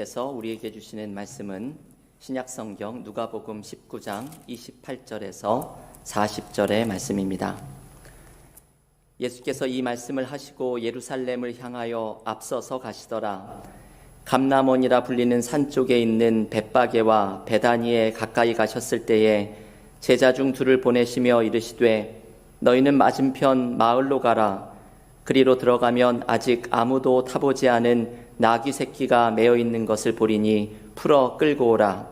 하나님께서 우리에게 주시는 말씀은 신약성경 누가복음 19장 28절에서 40절의 말씀입니다. 예수께서 이 말씀을 하시고 예루살렘을 향하여 앞서서 가시더라. 감남원이라 불리는 산 쪽에 있는 벳바게와 베다니에 가까이 가셨을 때에 제자 중 둘을 보내시며 이르시되 너희는 맞은편 마을로 가라. 그리로 들어가면 아직 아무도 타보지 않은 나귀 새끼가 매어 있는 것을 보리니 풀어 끌고 오라.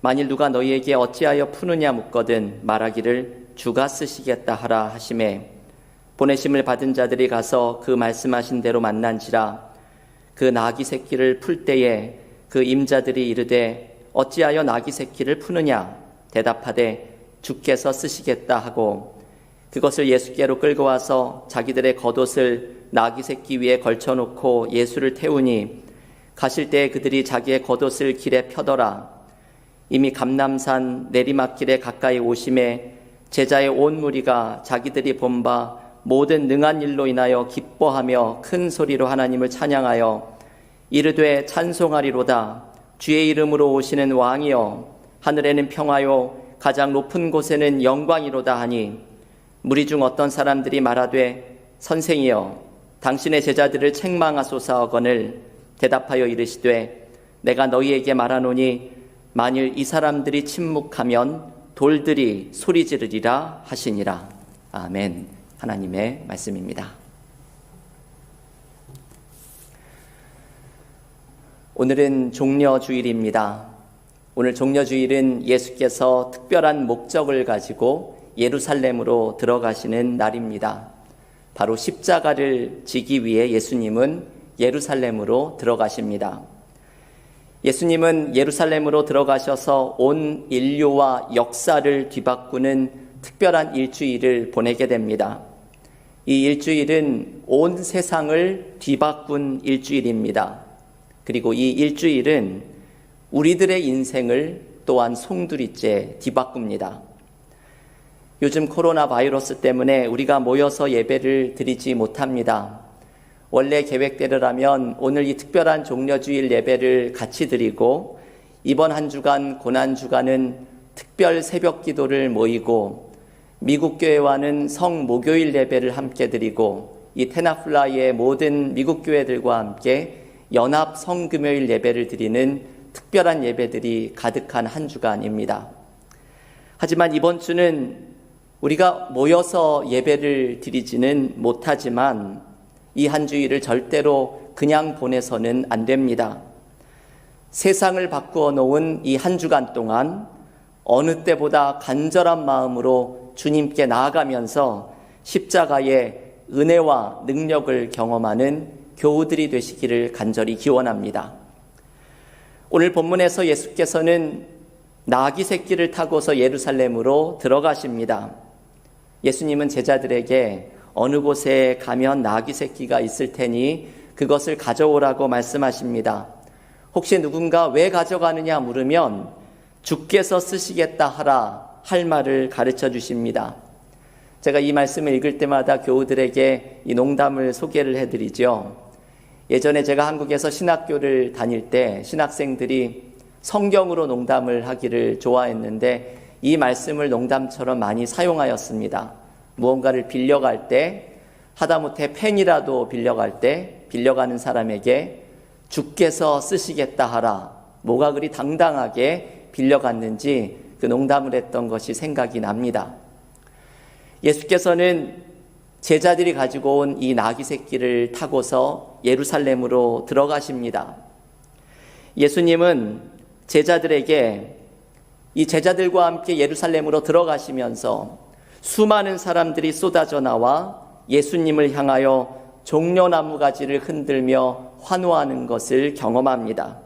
만일 누가 너희에게 어찌하여 푸느냐 묻거든 말하기를 주가 쓰시겠다 하라 하심에 보내심을 받은 자들이 가서 그 말씀하신 대로 만난지라 그 나귀 새끼를 풀 때에 그 임자들이 이르되 어찌하여 나귀 새끼를 푸느냐 대답하되 주께서 쓰시겠다 하고 그것을 예수께로 끌고 와서 자기들의 겉옷을 나귀 새끼 위에 걸쳐놓고 예수를 태우니 가실 때 그들이 자기의 겉옷을 길에 펴더라. 이미 감남산 내리막길에 가까이 오심에 제자의 온 무리가 자기들이 본 바 모든 능한 일로 인하여 기뻐하며 큰 소리로 하나님을 찬양하여 이르되 찬송하리로다 주의 이름으로 오시는 왕이여 하늘에는 평화요 가장 높은 곳에는 영광이로다 하니 무리 중 어떤 사람들이 말하되 선생이여 당신의 제자들을 책망하소서 하거늘 대답하여 이르시되 내가 너희에게 말하노니 만일 이 사람들이 침묵하면 돌들이 소리 지르리라 하시니라. 아멘. 하나님의 말씀입니다. 오늘은 종려 주일입니다. 오늘 종려 주일은 예수께서 특별한 목적을 가지고 예루살렘으로 들어가시는 날입니다. 바로 십자가를 지기 위해 예수님은 예루살렘으로 들어가십니다. 예수님은 예루살렘으로 들어가셔서 온 인류와 역사를 뒤바꾸는 특별한 일주일을 보내게 됩니다. 이 일주일은 온 세상을 뒤바꾼 일주일입니다. 그리고 이 일주일은 우리들의 인생을 또한 송두리째 뒤바꿉니다. 요즘 코로나 바이러스 때문에 우리가 모여서 예배를 드리지 못합니다. 원래 계획대로라면 오늘 이 특별한 종려주일 예배를 같이 드리고 이번 한 주간 고난 주간은 특별 새벽 기도를 모이고 미국 교회와는 성 목요일 예배를 함께 드리고 이 테나플라이의 모든 미국 교회들과 함께 연합 성금요일 예배를 드리는 특별한 예배들이 가득한 한 주간입니다. 하지만 이번 주는 우리가 모여서 예배를 드리지는 못하지만 이 한 주일을 절대로 그냥 보내서는 안 됩니다. 세상을 바꾸어 놓은 이 한 주간 동안 어느 때보다 간절한 마음으로 주님께 나아가면서 십자가의 은혜와 능력을 경험하는 교우들이 되시기를 간절히 기원합니다. 오늘 본문에서 예수께서는 나귀 새끼를 타고서 예루살렘으로 들어가십니다. 예수님은 제자들에게 어느 곳에 가면 나귀 새끼가 있을 테니 그것을 가져오라고 말씀하십니다. 혹시 누군가 왜 가져가느냐 물으면 주께서 쓰시겠다 하라 할 말을 가르쳐 주십니다. 제가 이 말씀을 읽을 때마다 교우들에게 이 농담을 소개를 해드리죠. 예전에 제가 한국에서 신학교를 다닐 때 신학생들이 성경으로 농담을 하기를 좋아했는데 이 말씀을 농담처럼 많이 사용하였습니다. 무언가를 빌려갈 때, 하다못해 펜이라도 빌려갈 때, 빌려가는 사람에게 주께서 쓰시겠다 하라. 뭐가 그리 당당하게 빌려갔는지 그 농담을 했던 것이 생각이 납니다. 예수께서는 제자들이 가지고 온 이 나귀 새끼를 타고서 예루살렘으로 들어가십니다. 예수님은 제자들에게 이 제자들과 함께 예루살렘으로 들어가시면서 수많은 사람들이 쏟아져 나와 예수님을 향하여 종려나무 가지를 흔들며 환호하는 것을 경험합니다.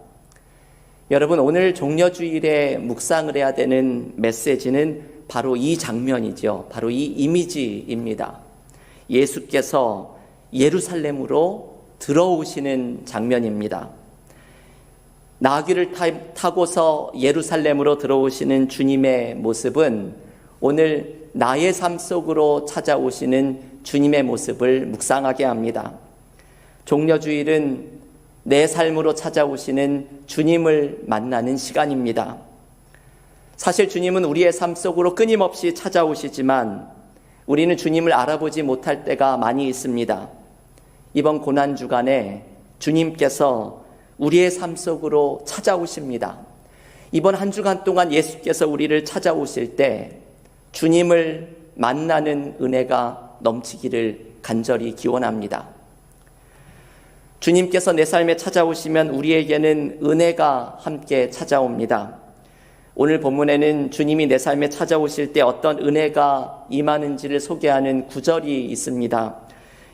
여러분, 오늘 종려주일에 묵상을 해야 되는 메시지는 바로 이 장면이죠. 바로 이 이미지입니다. 예수께서 예루살렘으로 들어오시는 장면입니다. 나귀를 타고서 예루살렘으로 들어오시는 주님의 모습은 오늘 나의 삶 속으로 찾아오시는 주님의 모습을 묵상하게 합니다. 종려주일은 내 삶으로 찾아오시는 주님을 만나는 시간입니다. 사실 주님은 우리의 삶 속으로 끊임없이 찾아오시지만 우리는 주님을 알아보지 못할 때가 많이 있습니다. 이번 고난 주간에 주님께서 우리의 삶 속으로 찾아오십니다. 이번 한 주간 동안 예수께서 우리를 찾아오실 때 주님을 만나는 은혜가 넘치기를 간절히 기원합니다. 주님께서 내 삶에 찾아오시면 우리에게는 은혜가 함께 찾아옵니다. 오늘 본문에는 주님이 내 삶에 찾아오실 때 어떤 은혜가 임하는지를 소개하는 구절이 있습니다.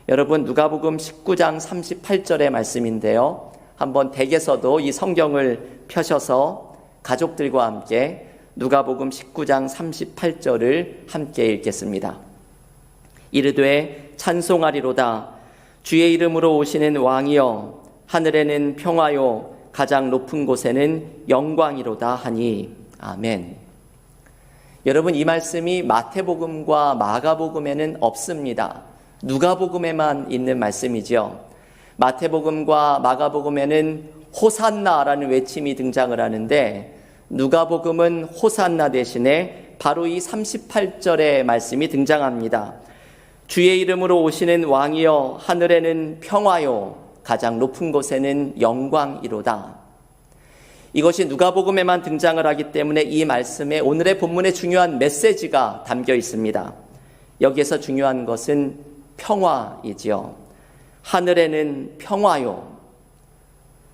여러분 누가복음 19장 38절의 말씀인데요. 한번 댁에서도 이 성경을 펴셔서 가족들과 함께 누가복음 19장 38절을 함께 읽겠습니다. 이르되 찬송하리로다 주의 이름으로 오시는 왕이여 하늘에는 평화요 가장 높은 곳에는 영광이로다 하니 아멘. 여러분 이 말씀이 마태복음과 마가복음에는 없습니다. 누가복음에만 있는 말씀이죠. 마태복음과 마가복음에는 호산나라는 외침이 등장을 하는데 누가복음은 호산나 대신에 바로 이 38절의 말씀이 등장합니다. 주의 이름으로 오시는 왕이여 하늘에는 평화요 가장 높은 곳에는 영광이로다. 이것이 누가복음에만 등장을 하기 때문에 이 말씀에 오늘의 본문의 중요한 메시지가 담겨 있습니다. 여기에서 중요한 것은 평화이지요. 하늘에는 평화요.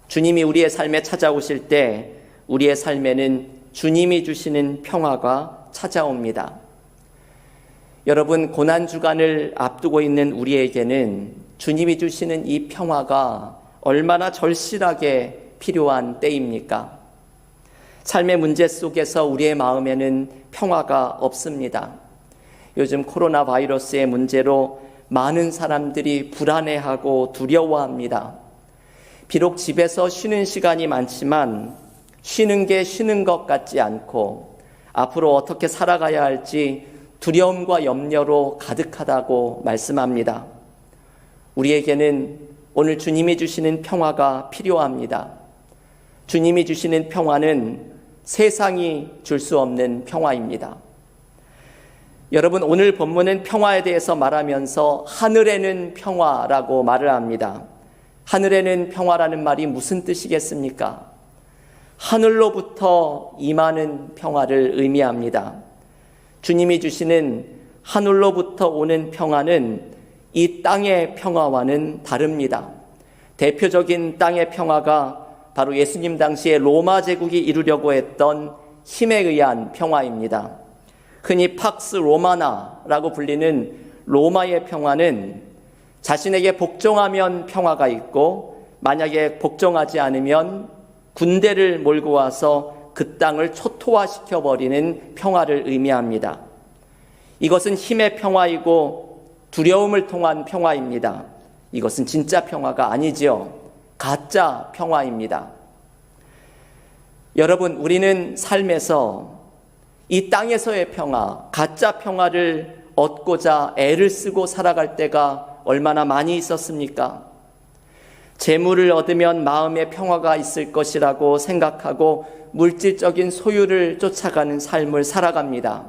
주님이 우리의 삶에 찾아오실 때 우리의 삶에는 주님이 주시는 평화가 찾아옵니다. 여러분, 고난주간을 앞두고 있는 우리에게는 주님이 주시는 이 평화가 얼마나 절실하게 필요한 때입니까? 삶의 문제 속에서 우리의 마음에는 평화가 없습니다. 요즘 코로나 바이러스의 문제로 많은 사람들이 불안해하고 두려워합니다. 비록 집에서 쉬는 시간이 많지만 쉬는 게 쉬는 것 같지 않고 앞으로 어떻게 살아가야 할지 두려움과 염려로 가득하다고 말씀합니다. 우리에게는 오늘 주님이 주시는 평화가 필요합니다. 주님이 주시는 평화는 세상이 줄 수 없는 평화입니다. 여러분, 오늘 본문은 평화에 대해서 말하면서 하늘에는 평화라고 말을 합니다. 하늘에는 평화라는 말이 무슨 뜻이겠습니까? 하늘로부터 임하는 평화를 의미합니다. 주님이 주시는 하늘로부터 오는 평화는 이 땅의 평화와는 다릅니다. 대표적인 땅의 평화가 바로 예수님 당시에 로마 제국이 이루려고 했던 힘에 의한 평화입니다. 흔히 팍스 로마나라고 불리는 로마의 평화는 자신에게 복종하면 평화가 있고 만약에 복종하지 않으면 군대를 몰고 와서 그 땅을 초토화시켜 버리는 평화를 의미합니다. 이것은 힘의 평화이고 두려움을 통한 평화입니다. 이것은 진짜 평화가 아니지요. 가짜 평화입니다. 여러분, 우리는 삶에서 이 땅에서의 평화, 가짜 평화를 얻고자 애를 쓰고 살아갈 때가 얼마나 많이 있었습니까? 재물을 얻으면 마음의 평화가 있을 것이라고 생각하고 물질적인 소유를 쫓아가는 삶을 살아갑니다.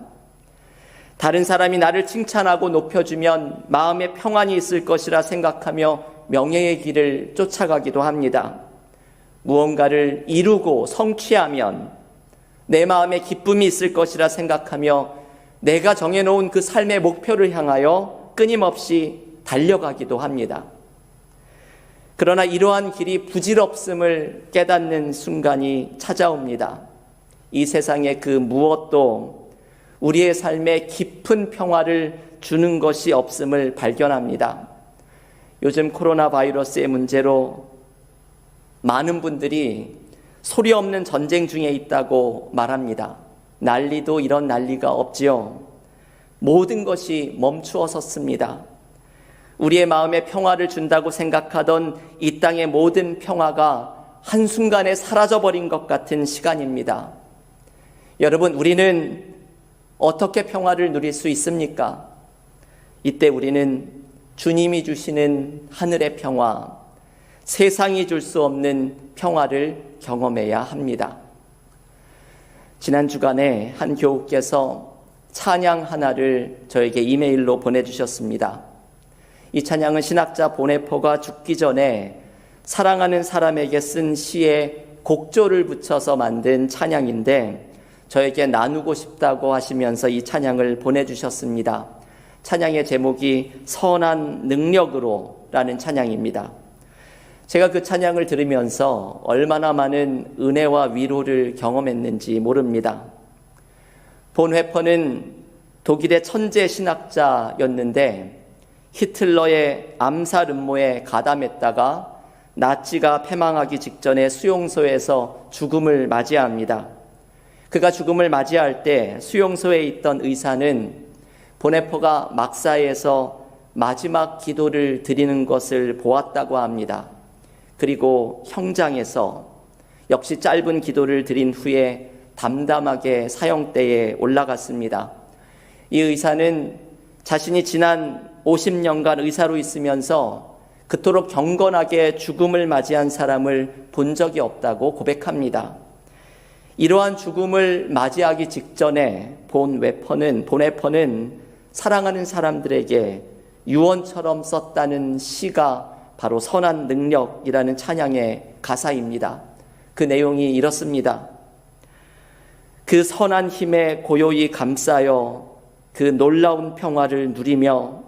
다른 사람이 나를 칭찬하고 높여주면 마음의 평안이 있을 것이라 생각하며 명예의 길을 쫓아가기도 합니다. 무언가를 이루고 성취하면 내 마음에 기쁨이 있을 것이라 생각하며 내가 정해놓은 그 삶의 목표를 향하여 끊임없이 달려가기도 합니다. 그러나 이러한 길이 부질없음을 깨닫는 순간이 찾아옵니다. 이 세상의 그 무엇도 우리의 삶에 깊은 평화를 주는 것이 없음을 발견합니다. 요즘 코로나 바이러스의 문제로 많은 분들이 소리 없는 전쟁 중에 있다고 말합니다. 난리도 이런 난리가 없지요. 모든 것이 멈추어 섰습니다. 우리의 마음에 평화를 준다고 생각하던 이 땅의 모든 평화가 한순간에 사라져버린 것 같은 시간입니다. 여러분, 우리는 어떻게 평화를 누릴 수 있습니까? 이때 우리는 주님이 주시는 하늘의 평화, 세상이 줄 수 없는 평화를 경험해야 합니다. 지난 주간에 한 교우께서 찬양 하나를 저에게 이메일로 보내주셨습니다. 이 찬양은 신학자 보네포가 죽기 전에 사랑하는 사람에게 쓴 시에 곡조를 붙여서 만든 찬양인데 저에게 나누고 싶다고 하시면서 이 찬양을 보내주셨습니다. 찬양의 제목이 선한 능력으로 라는 찬양입니다. 제가 그 찬양을 들으면서 얼마나 많은 은혜와 위로를 경험했는지 모릅니다. 본 회퍼는 독일의 천재 신학자였는데 히틀러의 암살 음모에 가담했다가 나치가 패망하기 직전에 수용소에서 죽음을 맞이합니다. 그가 죽음을 맞이할 때 수용소에 있던 의사는 보네포가 막사에서 마지막 기도를 드리는 것을 보았다고 합니다. 그리고 형장에서 역시 짧은 기도를 드린 후에 담담하게 사형대에 올라갔습니다. 이 의사는 자신이 지난 50년간 의사로 있으면서 그토록 경건하게 죽음을 맞이한 사람을 본 적이 없다고 고백합니다. 이러한 죽음을 맞이하기 직전에 본 웨퍼는, 본 웨퍼는 사랑하는 사람들에게 유언처럼 썼다는 시가 바로 선한 능력이라는 찬양의 가사입니다. 그 내용이 이렇습니다. 그 선한 힘에 고요히 감싸여 그 놀라운 평화를 누리며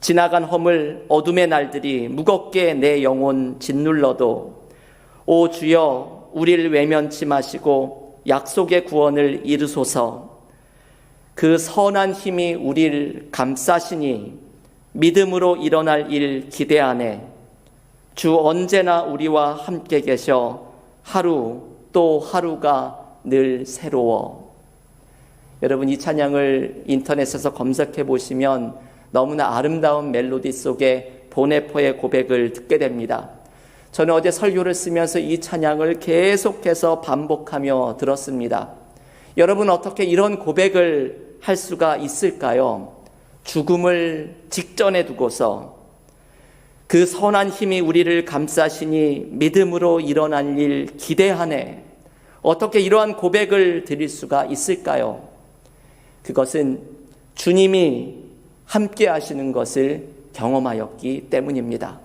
지나간 허물 어둠의 날들이 무겁게 내 영혼 짓눌러도 오 주여 우리를 외면치 마시고 약속의 구원을 이루소서 그 선한 힘이 우리를 감싸시니 믿음으로 일어날 일 기대하네 주 언제나 우리와 함께 계셔 하루 또 하루가 늘 새로워 여러분 이 찬양을 인터넷에서 검색해 보시면 너무나 아름다운 멜로디 속에 보네포의 고백을 듣게 됩니다. 저는 어제 설교를 쓰면서 이 찬양을 계속해서 반복하며 들었습니다. 여러분 어떻게 이런 고백을 할 수가 있을까요? 죽음을 직전에 두고서 그 선한 힘이 우리를 감싸시니 믿음으로 일어날 일 기대하네. 어떻게 이러한 고백을 드릴 수가 있을까요? 그것은 주님이 함께 하시는 것을 경험하였기 때문입니다.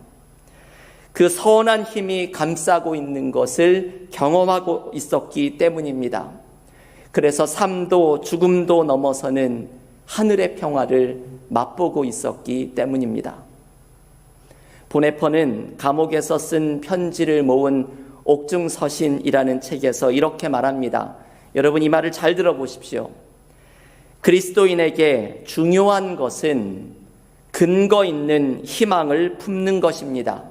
그 선한 힘이 감싸고 있는 것을 경험하고 있었기 때문입니다. 그래서 삶도 죽음도 넘어서는 하늘의 평화를 맛보고 있었기 때문입니다. 보네퍼는 감옥에서 쓴 편지를 모은 옥중서신이라는 책에서 이렇게 말합니다. 여러분 이 말을 잘 들어보십시오. 그리스도인에게 중요한 것은 근거 있는 희망을 품는 것입니다.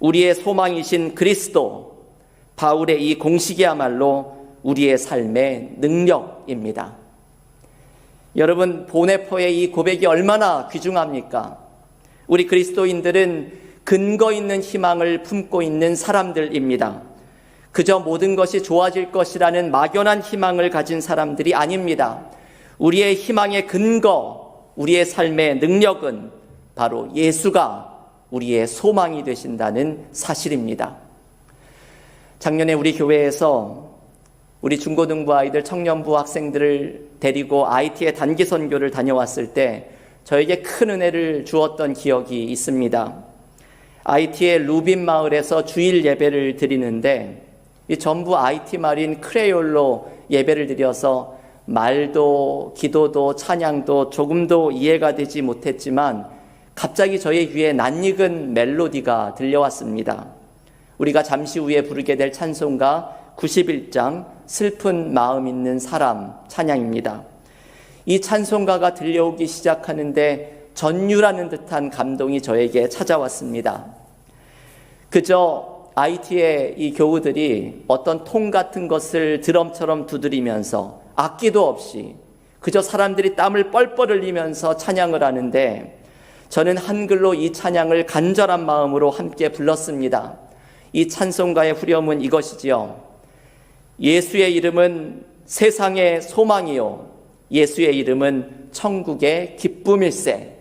우리의 소망이신 그리스도, 바울의 이 공식이야말로 우리의 삶의 능력입니다. 여러분, 보네포의 이 고백이 얼마나 귀중합니까? 우리 그리스도인들은 근거 있는 희망을 품고 있는 사람들입니다. 그저 모든 것이 좋아질 것이라는 막연한 희망을 가진 사람들이 아닙니다. 우리의 희망의 근거, 우리의 삶의 능력은 바로 예수가 우리의 소망이 되신다는 사실입니다. 작년에 우리 교회에서 우리 중고등부 아이들, 청년부 학생들을 데리고 IT의 단기 선교를 다녀왔을 때 저에게 큰 은혜를 주었던 기억이 있습니다. IT의 루빈 마을에서 주일 예배를 드리는데 전부 IT 말인 크레올로 예배를 드려서 말도 기도도 찬양도 조금도 이해가 되지 못했지만 갑자기 저의 귀에 낯익은 멜로디가 들려왔습니다. 우리가 잠시 후에 부르게 될 찬송가 91장 슬픈 마음 있는 사람 찬양입니다. 이 찬송가가 들려오기 시작하는데 전율하는 듯한 감동이 저에게 찾아왔습니다. 그저 IT의 이 교우들이 어떤 통 같은 것을 드럼처럼 두드리면서 악기도 없이 그저 사람들이 땀을 뻘뻘 흘리면서 찬양을 하는데 저는 한글로 이 찬양을 간절한 마음으로 함께 불렀습니다. 이 찬송가의 후렴은 이것이지요. 예수의 이름은 세상의 소망이요. 예수의 이름은 천국의 기쁨일세.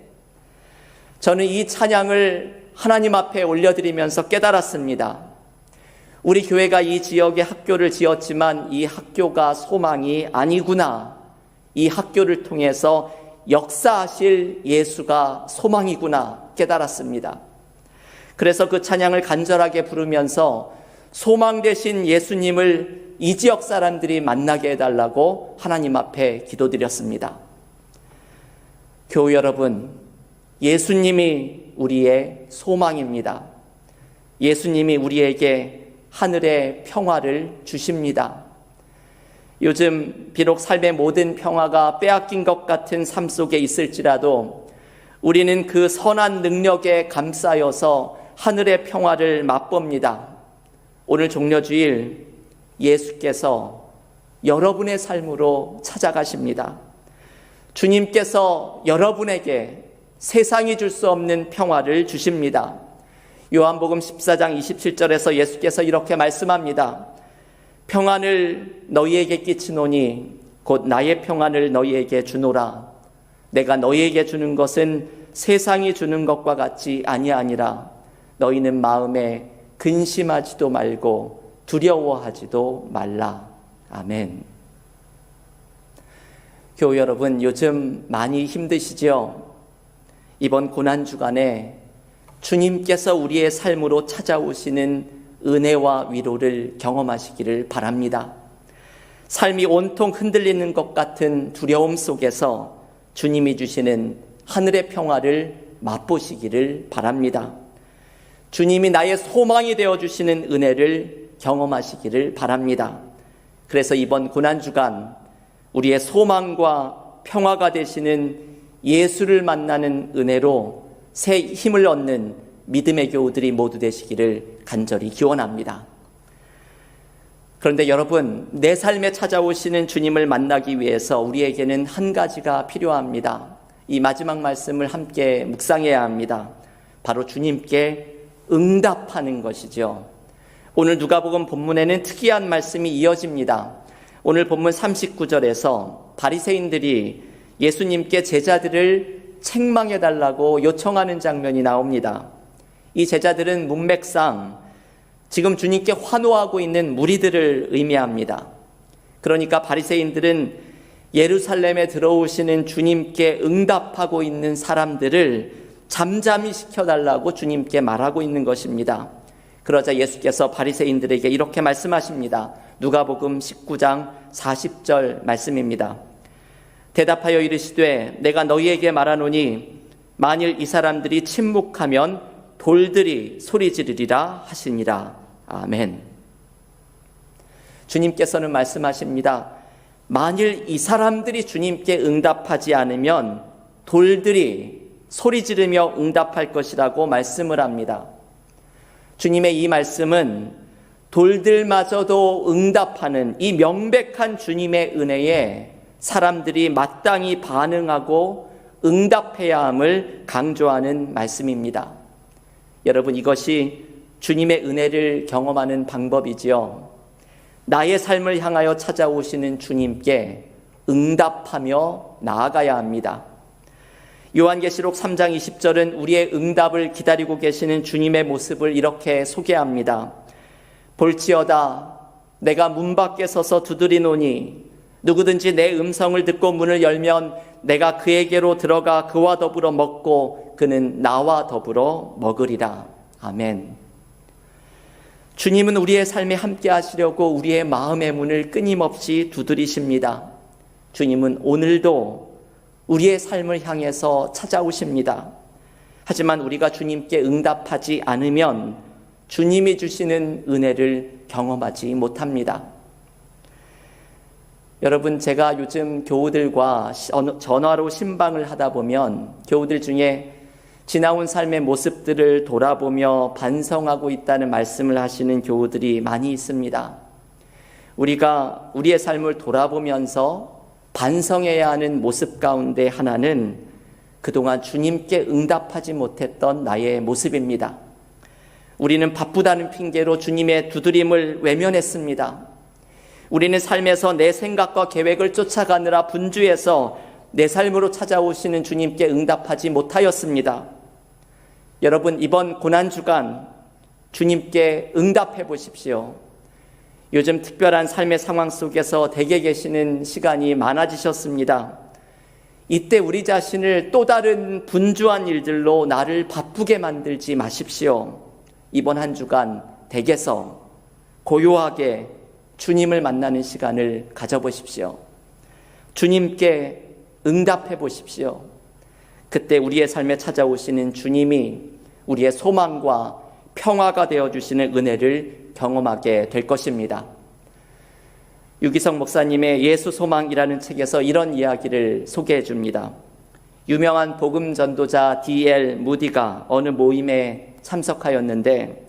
저는 이 찬양을 하나님 앞에 올려드리면서 깨달았습니다. 우리 교회가 이 지역에 학교를 지었지만 이 학교가 소망이 아니구나. 이 학교를 통해서 역사하실 예수가 소망이구나 깨달았습니다. 그래서 그 찬양을 간절하게 부르면서 소망 되신 예수님을 이 지역 사람들이 만나게 해달라고 하나님 앞에 기도드렸습니다. 교우 여러분, 예수님이 우리의 소망입니다. 예수님이 우리에게 하늘의 평화를 주십니다. 요즘 비록 삶의 모든 평화가 빼앗긴 것 같은 삶 속에 있을지라도 우리는 그 선한 능력에 감싸여서 하늘의 평화를 맛봅니다. 오늘 종려주일 예수께서 여러분의 삶으로 찾아가십니다. 주님께서 여러분에게 세상이 줄 수 없는 평화를 주십니다. 요한복음 14장 27절에서 예수께서 이렇게 말씀합니다. 평안을 너희에게 끼치노니 곧 나의 평안을 너희에게 주노라. 내가 너희에게 주는 것은 세상이 주는 것과 같지 아니하니라. 너희는 마음에 근심하지도 말고 두려워하지도 말라. 아멘. 교우 여러분, 요즘 많이 힘드시죠? 이번 고난 주간에 주님께서 우리의 삶으로 찾아오시는 은혜와 위로를 경험하시기를 바랍니다. 삶이 온통 흔들리는 것 같은 두려움 속에서 주님이 주시는 하늘의 평화를 맛보시기를 바랍니다. 주님이 나의 소망이 되어 주시는 은혜를 경험하시기를 바랍니다. 그래서 이번 고난 주간 우리의 소망과 평화가 되시는 예수를 만나는 은혜로 새 힘을 얻는 믿음의 교우들이 모두 되시기를 간절히 기원합니다. 그런데 여러분, 내 삶에 찾아오시는 주님을 만나기 위해서 우리에게는 한 가지가 필요합니다. 이 마지막 말씀을 함께 묵상해야 합니다. 바로 주님께 응답하는 것이죠. 오늘 누가복음 본문에는 특이한 말씀이 이어집니다. 오늘 본문 39절에서 바리새인들이 예수님께 제자들을 책망해 달라고 요청하는 장면이 나옵니다. 이 제자들은 문맥상 지금 주님께 환호하고 있는 무리들을 의미합니다. 그러니까 바리새인들은 예루살렘에 들어오시는 주님께 응답하고 있는 사람들을 잠잠히 시켜달라고 주님께 말하고 있는 것입니다. 그러자 예수께서 바리새인들에게 이렇게 말씀하십니다. 누가복음 19장 40절 말씀입니다. 대답하여 이르시되 내가 너희에게 말하노니 만일 이 사람들이 침묵하면 돌들이 소리 지르리라 하시니라. 아멘. 주님께서는 말씀하십니다. 만일 이 사람들이 주님께 응답하지 않으면 돌들이 소리 지르며 응답할 것이라고 말씀을 합니다. 주님의 이 말씀은 돌들마저도 응답하는 이 명백한 주님의 은혜에 사람들이 마땅히 반응하고 응답해야 함을 강조하는 말씀입니다. 여러분 이것이 주님의 은혜를 경험하는 방법이지요. 나의 삶을 향하여 찾아오시는 주님께 응답하며 나아가야 합니다. 요한계시록 3장 20절은 우리의 응답을 기다리고 계시는 주님의 모습을 이렇게 소개합니다. 볼지어다 내가 문 밖에 서서 두드리노니 누구든지 내 음성을 듣고 문을 열면 내가 그에게로 들어가 그와 더불어 먹고 그는 나와 더불어 먹으리라. 아멘. 주님은 우리의 삶에 함께 하시려고 우리의 마음의 문을 끊임없이 두드리십니다. 주님은 오늘도 우리의 삶을 향해서 찾아오십니다. 하지만 우리가 주님께 응답하지 않으면 주님이 주시는 은혜를 경험하지 못합니다. 여러분, 제가 요즘 교우들과 전화로 신방을 하다 보면 교우들 중에 지나온 삶의 모습들을 돌아보며 반성하고 있다는 말씀을 하시는 교우들이 많이 있습니다. 우리가 우리의 삶을 돌아보면서 반성해야 하는 모습 가운데 하나는 그동안 주님께 응답하지 못했던 나의 모습입니다. 우리는 바쁘다는 핑계로 주님의 두드림을 외면했습니다. 우리는 삶에서 내 생각과 계획을 쫓아가느라 분주해서 내 삶으로 찾아오시는 주님께 응답하지 못하였습니다. 여러분 이번 고난 주간 주님께 응답해 보십시오. 요즘 특별한 삶의 상황 속에서 대개 계시는 시간이 많아지셨습니다. 이때 우리 자신을 또 다른 분주한 일들로 나를 바쁘게 만들지 마십시오. 이번 한 주간 댁에서 고요하게 주님을 만나는 시간을 가져보십시오. 주님께 응답해 보십시오. 그때 우리의 삶에 찾아오시는 주님이 우리의 소망과 평화가 되어 주시는 은혜를 경험하게 될 것입니다. 유기성 목사님의 예수 소망이라는 책에서 이런 이야기를 소개해 줍니다. 유명한 복음 전도자 D.L. 무디가 어느 모임에 참석하였는데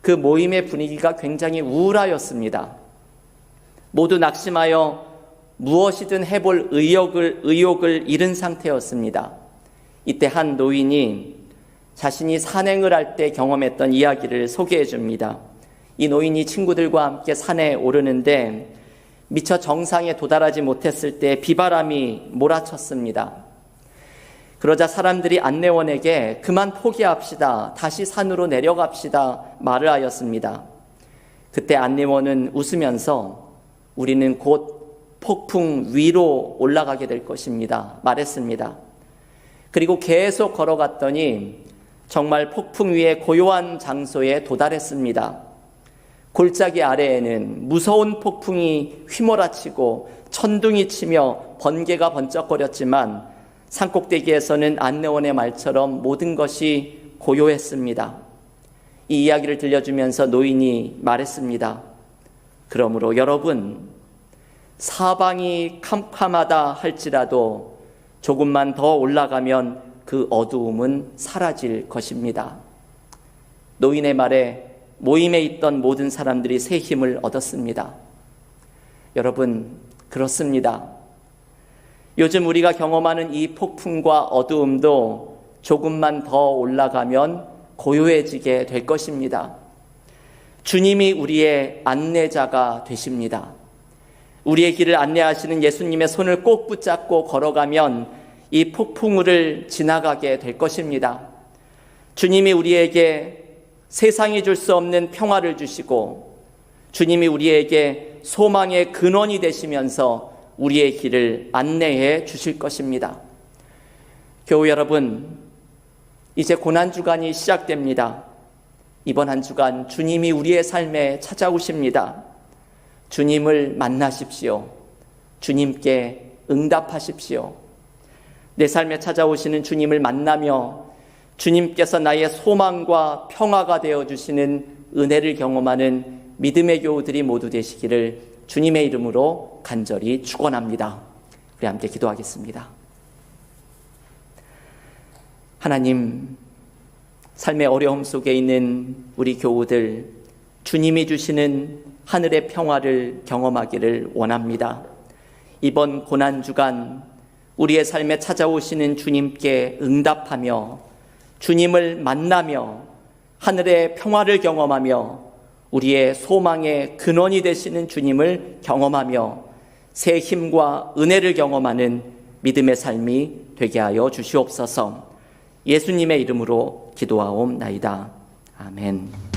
그 모임의 분위기가 굉장히 우울하였습니다. 모두 낙심하여 무엇이든 해볼 의욕을, 의욕을 잃은 상태였습니다. 이때 한 노인이 자신이 산행을 할 때 경험했던 이야기를 소개해 줍니다. 이 노인이 친구들과 함께 산에 오르는데 미처 정상에 도달하지 못했을 때 비바람이 몰아쳤습니다. 그러자 사람들이 안내원에게 그만 포기합시다. 다시 산으로 내려갑시다. 말을 하였습니다. 그때 안내원은 웃으면서 우리는 곧 폭풍 위로 올라가게 될 것입니다. 말했습니다. 그리고 계속 걸어갔더니 정말 폭풍 위에 고요한 장소에 도달했습니다. 골짜기 아래에는 무서운 폭풍이 휘몰아치고 천둥이 치며 번개가 번쩍거렸지만 산꼭대기에서는 안내원의 말처럼 모든 것이 고요했습니다. 이 이야기를 들려주면서 노인이 말했습니다. 그러므로 여러분, 사방이 캄캄하다 할지라도 조금만 더 올라가면 그 어두움은 사라질 것입니다. 노인의 말에 모임에 있던 모든 사람들이 새 힘을 얻었습니다. 여러분, 그렇습니다. 요즘 우리가 경험하는 이 폭풍과 어두움도 조금만 더 올라가면 고요해지게 될 것입니다. 주님이 우리의 안내자가 되십니다. 우리의 길을 안내하시는 예수님의 손을 꼭 붙잡고 걸어가면 이 폭풍우를 지나가게 될 것입니다. 주님이 우리에게 세상이 줄 수 없는 평화를 주시고 주님이 우리에게 소망의 근원이 되시면서 우리의 길을 안내해 주실 것입니다. 교우 여러분, 이제 고난주간이 시작됩니다. 이번 한 주간 주님이 우리의 삶에 찾아오십니다. 주님을 만나십시오. 주님께 응답하십시오. 내 삶에 찾아오시는 주님을 만나며 주님께서 나의 소망과 평화가 되어 주시는 은혜를 경험하는 믿음의 교우들이 모두 되시기를 주님의 이름으로 간절히 축원합니다. 우리 함께 기도하겠습니다. 하나님, 삶의 어려움 속에 있는 우리 교우들, 주님이 주시는 하늘의 평화를 경험하기를 원합니다. 이번 고난 주간, 우리의 삶에 찾아오시는 주님께 응답하며, 주님을 만나며, 하늘의 평화를 경험하며, 우리의 소망의 근원이 되시는 주님을 경험하며 새 힘과 은혜를 경험하는 믿음의 삶이 되게 하여 주시옵소서. 예수님의 이름으로 기도하옵나이다. 아멘.